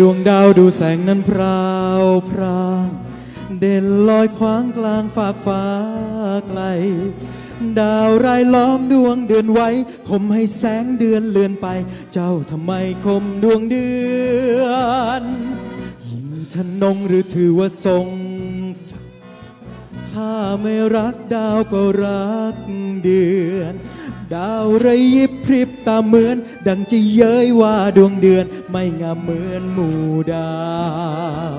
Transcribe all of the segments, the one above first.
ดวงดาวดูแสงนั้นพราวพรางเด่นลอยขวางกลางฝากฟ้าไกล ดาวรายล้อมดวงเดือนไว้คมให้แสงเดือนเลือนไป เจ้าทำไมคมดวงเดือนยิ่งทะนงหรือถือว่าทรงศักดิ์ถ้าไม่รักดาวก็รักเดือน ดาวระยิบพริบตาเหมือน ดังจะเย้ยว่าดวงเดือน ไม่งามเหมือนหมู่ดาว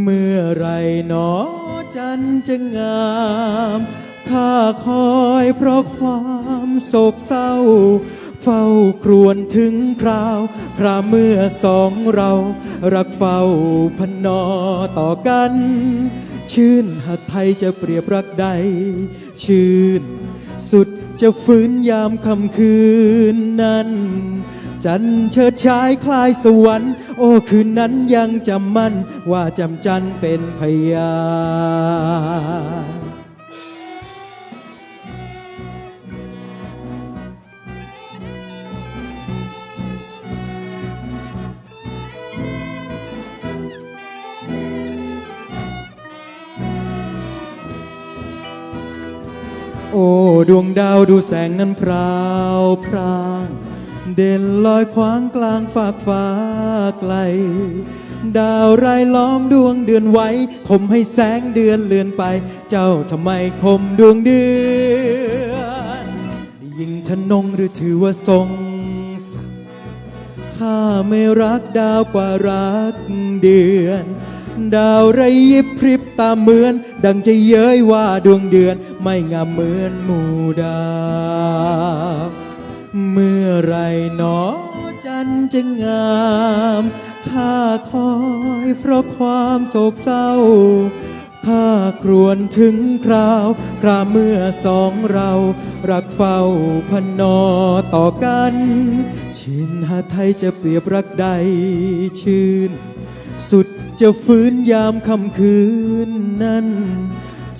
เมื่อไรหนอจันจะงามข้าคอยเพราะความโศกเศร้า เฝ้าครวญถึงคราวคราเมื่อสองเรา รักเฝ้าพนอต่อกัน ชื่นหัดไทยจะเปรียบรักใด ชื่นสุด จะฟื้นยามค่ำคืนนั้น จันเชิดชายคลายสวรรค์ โอ้คืนนั้นยังจำมั่น ว่าจำจันเป็นพยาน โอ้ดวงดาวดูแสงนั้นพราวพราง เด่นลอยขวางกลางฝากฟ้าไกล ดาวรายล้อมดวงเดือนไว้คมให้แสงเดือนเลือนไป เจ้าทำไมคมดวงเดือน ยิ่งทะนงหรือถือว่าทรงศักดิ์ข้าไม่รักดาวกว่ารักเดือน ดาวระยิบพริบตาเหมือน ดังจะเย้ยว่าดวงเดือน ไม่งามเหมือนหมู่ดาวเมื่อไรหนอจันจะงามข้าคอยเพราะความโศกเศร้าข้าครวญถึงคราวคราเมื่อสองเรา รักเฝ้าพนอต่อกัน ชินหาไทยจะเปรียบรักใดชื่น สุด จะฟื้นยามค่ำคืนนั้น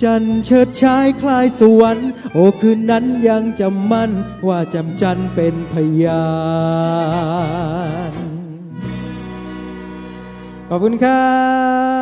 จันเชิดชายคลายสวรรค์ โอ้คืนนั้นยังจำมั่น ว่าจำจันเป็นพยานขอบคุณครับ